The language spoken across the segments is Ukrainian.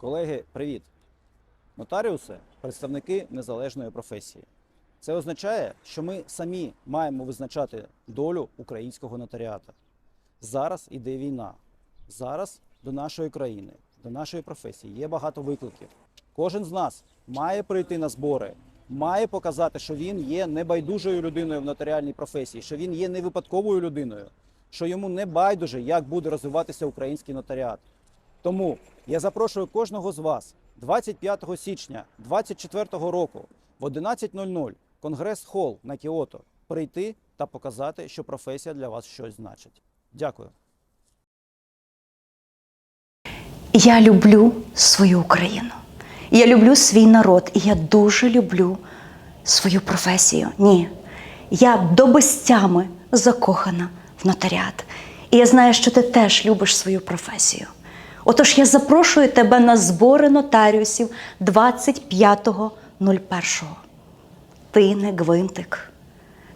Колеги, привіт! Нотаріуси представники незалежної професії. Це означає, що ми самі маємо визначати долю українського нотаріата. Зараз іде війна. Зараз до нашої країни, до нашої професії є багато викликів. Кожен з нас має прийти на збори, має показати, що він є небайдужою людиною в нотаріальній професії, що він є не випадковою людиною, що йому не байдуже, як буде розвиватися український нотаріат. Тому я запрошую кожного з вас 25 січня 2024 року в 11.00 Конгрес Холл на Кіото прийти та показати, що професія для вас щось значить. Дякую. Я люблю свою Україну. Я люблю свій народ, і я дуже люблю свою професію. Ні, я до безтями закохана в нотаріат. І я знаю, що ти теж любиш свою професію. Отож, я запрошую тебе на збори нотаріусів 25.01. Ти не гвинтик.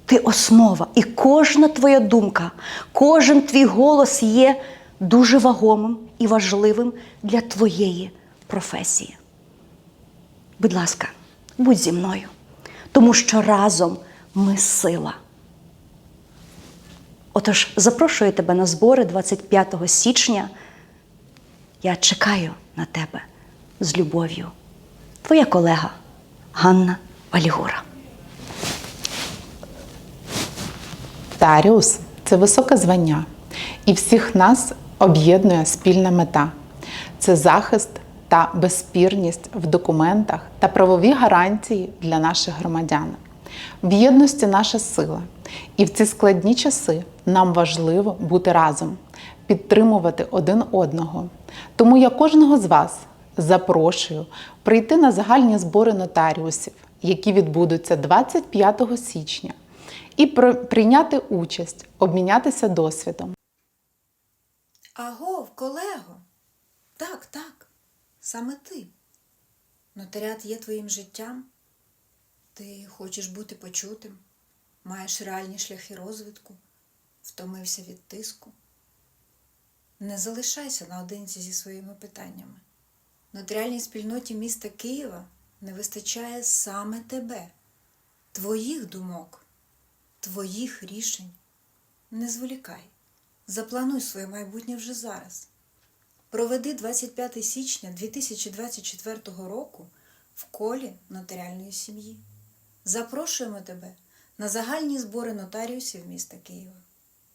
Ти основа, і кожна твоя думка, кожен твій голос є дуже вагомим і важливим для твоєї професії. Будь ласка, будь зі мною, тому що разом ми сила. Отож, запрошую тебе на збори 25 січня. Я чекаю на тебе з любов'ю. Твоя колега Ганна Валігура. Нотаріус це високе звання, і всіх нас об'єднує спільна мета це захист та безспірність в документах та правові гарантії для наших громадян. В єдності наша сила, і в ці складні часи нам важливо бути разом, підтримувати один одного. Тому я кожного з вас запрошую прийти на загальні збори нотаріусів, які відбудуться 25 січня і прийняти участь, обмінятися досвідом. Агов, колего. Так, так, саме ти. Нотаріат є твоїм життям. Ти хочеш бути почутим, маєш реальні шляхи розвитку, втомився від тиску. Не залишайся наодинці зі своїми питаннями. Нотаріальній спільноті міста Києва не вистачає саме тебе, твоїх думок, твоїх рішень. Не зволікай. Заплануй своє майбутнє вже зараз. Проведи 25 січня 2024 року в колі нотаріальної сім'ї. Запрошуємо тебе на загальні збори нотаріусів міста Києва.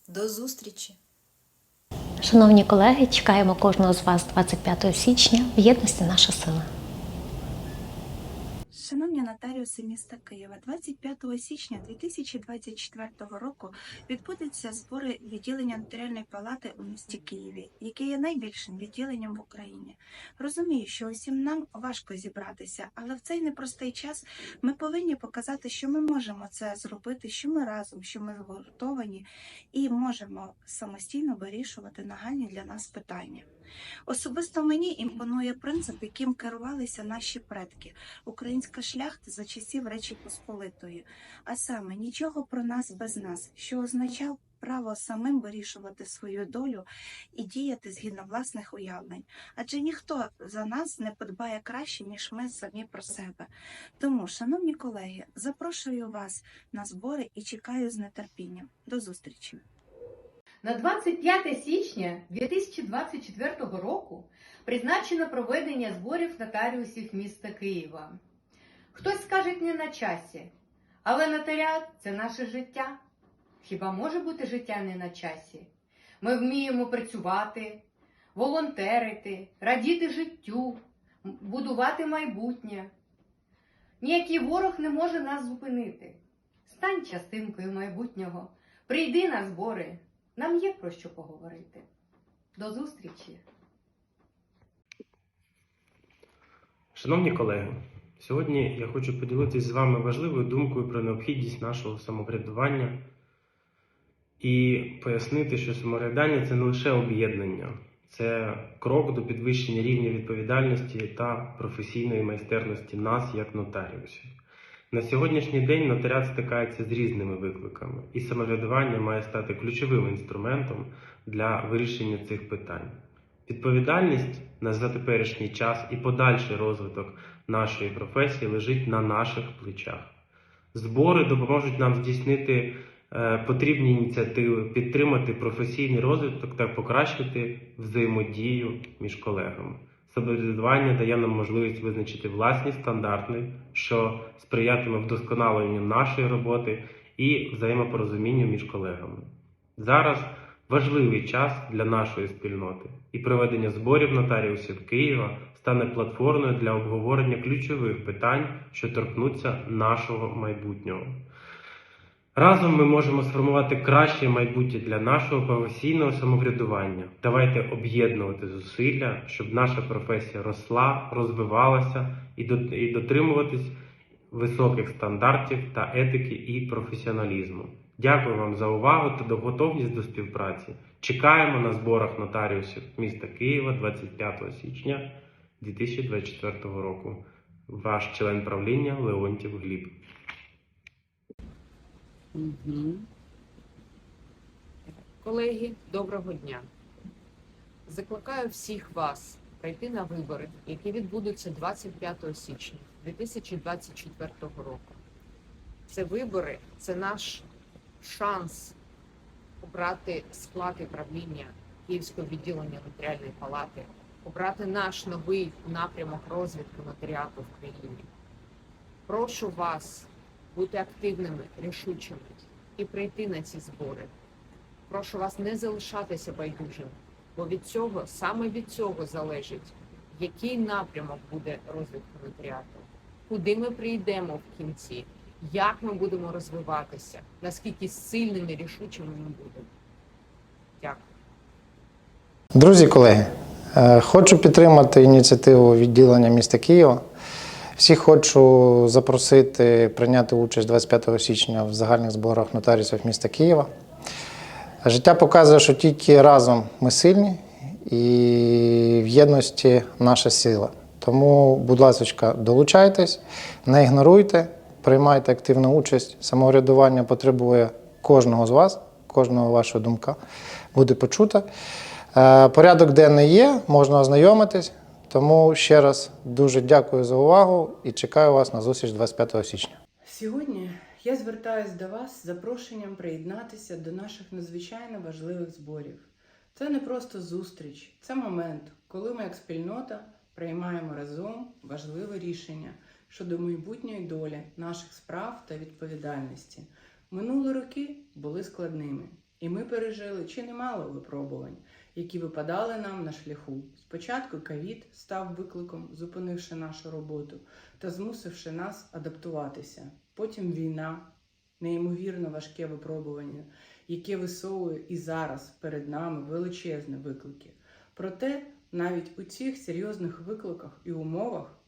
До зустрічі! Шановні колеги, чекаємо кожного з вас 25 січня в єдності наша сила. Нотаріуси міста Києва, 25 січня 2024 року відбудуться збори відділення нотаріальної палати у місті Києві, яке є найбільшим відділенням в Україні. Розумію, що усім нам важко зібратися, але в цей непростий час ми повинні показати, що ми можемо це зробити, що ми разом, що ми згуртовані і можемо самостійно вирішувати нагальні для нас питання. Особисто мені імпонує принцип, яким керувалися наші предки українська шляхта за часів Речі Посполитої, а саме нічого про нас без нас, що означав право самим вирішувати свою долю і діяти згідно власних уявлень. Адже ніхто за нас не подбає краще, ніж ми самі про себе. Тому, шановні колеги, запрошую вас на збори і чекаю з нетерпінням. До зустрічі! На 25 січня 2024 року призначено проведення зборів нотаріусів міста Києва. Хтось скаже не на часі, але нотаріат це наше життя. Хіба може бути життя не на часі? Ми вміємо працювати, волонтерити, радіти життю, будувати майбутнє. Ніякий ворог не може нас зупинити. Стань частинкою майбутнього, прийди на збори. Нам є про що поговорити. До зустрічі! Шановні колеги, сьогодні я хочу поділитися з вами важливою думкою про необхідність нашого самоврядування і пояснити, що самоврядування це не лише об'єднання, це крок до підвищення рівня відповідальності та професійної майстерності нас як нотаріусів. На сьогоднішній день нотаріат стикається з різними викликами, і самоврядування має стати ключовим інструментом для вирішення цих питань. Відповідальність на за теперішній час і подальший розвиток нашої професії лежить на наших плечах. Збори допоможуть нам здійснити е, потрібні ініціативи, підтримати професійний розвиток та покращити взаємодію між колегами. Самоврядування дає нам можливість визначити власні стандарти, що сприятиме вдосконаленню нашої роботи і взаємопорозумінню між колегами. Зараз важливий час для нашої спільноти, і проведення зборів нотаріусів Києва стане платформою для обговорення ключових питань, що торкнуться нашого майбутнього. Разом ми можемо сформувати краще майбутнє для нашого професійного самоврядування. Давайте об'єднувати зусилля, щоб наша професія росла, розвивалася і дотримуватись високих стандартів та етики і професіоналізму. Дякую вам за увагу та до готовність до співпраці. Чекаємо на зборах нотаріусів міста Києва 25 січня 2024 року. Ваш член правління Леонтів Гліб. Колеги, доброго дня. Закликаю всіх вас прийти на вибори, які відбудуться 25 січня 2024 року. Це вибори, це наш шанс обрати склад і правління Київського відділення нотаріальної палати, обрати наш новий напрямок розвитку нотаріату в країні. Прошу вас бути активними, рішучими і прийти на ці збори. Прошу вас не залишатися байдужими, бо від цього, саме від цього залежить, який напрямок буде розвитку нотаріату, куди ми прийдемо в кінці, як ми будемо розвиватися, наскільки сильними, рішучими ми будемо. Дякую. Друзі, колеги, е, хочу підтримати ініціативу відділення міста Києва. Всіх хочу запросити прийняти участь 25 січня в загальних зборах нотаріусів міста Києва. Життя показує, що тільки разом ми сильні і в єдності наша сила. Тому, будь ласка, долучайтесь, не ігноруйте, приймайте активну участь. Самоврядування потребує кожного з вас, кожного ваша думка буде почута. Е, Порядок денний є, можна ознайомитись. Тому ще раз дуже дякую за увагу і чекаю вас на зустріч 25 січня. Сьогодні я звертаюся до вас з запрошенням приєднатися до наших надзвичайно важливих зборів. Це не просто зустріч, це момент, коли ми як спільнота приймаємо разом важливе рішення щодо майбутньої долі наших справ та відповідальності. Минулі роки були складними, і ми пережили чи немало випробувань, які випадали нам на шляху. Спочатку ковід став викликом, зупинивши нашу роботу та змусивши нас адаптуватися. Потім війна, неймовірно важке випробування, яке висовує і зараз перед нами величезні виклики. Проте навіть у цих серйозних викликах і умовах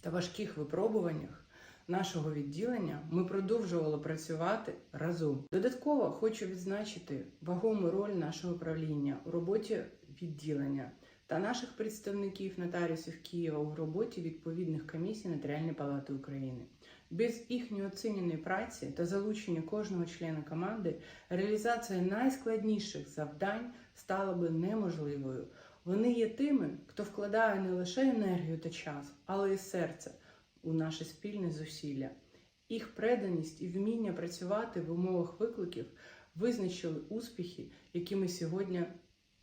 та важких випробуваннях нашого відділення ми продовжували працювати разом. Додатково хочу відзначити вагому роль нашого управління у роботі відділення та наших представників нотаріусів Києва у роботі відповідних комісій Нотаріальної палати України. Без їхньої оціненої праці та залучення кожного члена команди реалізація найскладніших завдань стала би неможливою. Вони є тими, хто вкладає не лише енергію та час, але й серце у наше спільне зусилля. Їх преданість і вміння працювати в умовах викликів визначили успіхи, які ми сьогодні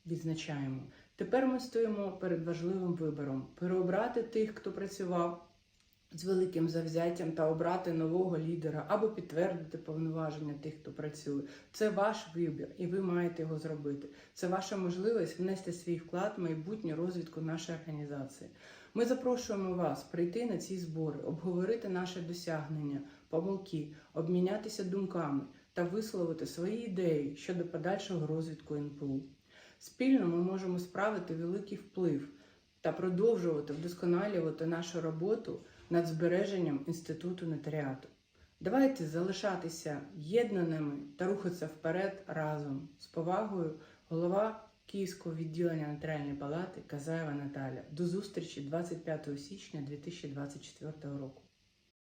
відзначаємо. Тепер ми стоїмо перед важливим вибором: переобрати тих, хто працював з великим завзяттям та обрати нового лідера або підтвердити повноваження тих, хто працює. Це ваш вибір, і ви маєте його зробити. Це ваша можливість внести свій вклад в майбутню розвитку нашої організації. Ми запрошуємо вас прийти на ці збори, обговорити наші досягнення, помилки, обмінятися думками та висловити свої ідеї щодо подальшого розвитку НПУ. Спільно ми можемо справити великий вплив та продовжувати вдосконалювати нашу роботу над збереженням інституту нотаріату. Давайте залишатися єднаними та рухатися вперед разом з повагою голова Київського відділення Нотаріальної палати Казаєва Наталя. До зустрічі 25 січня 2024 року.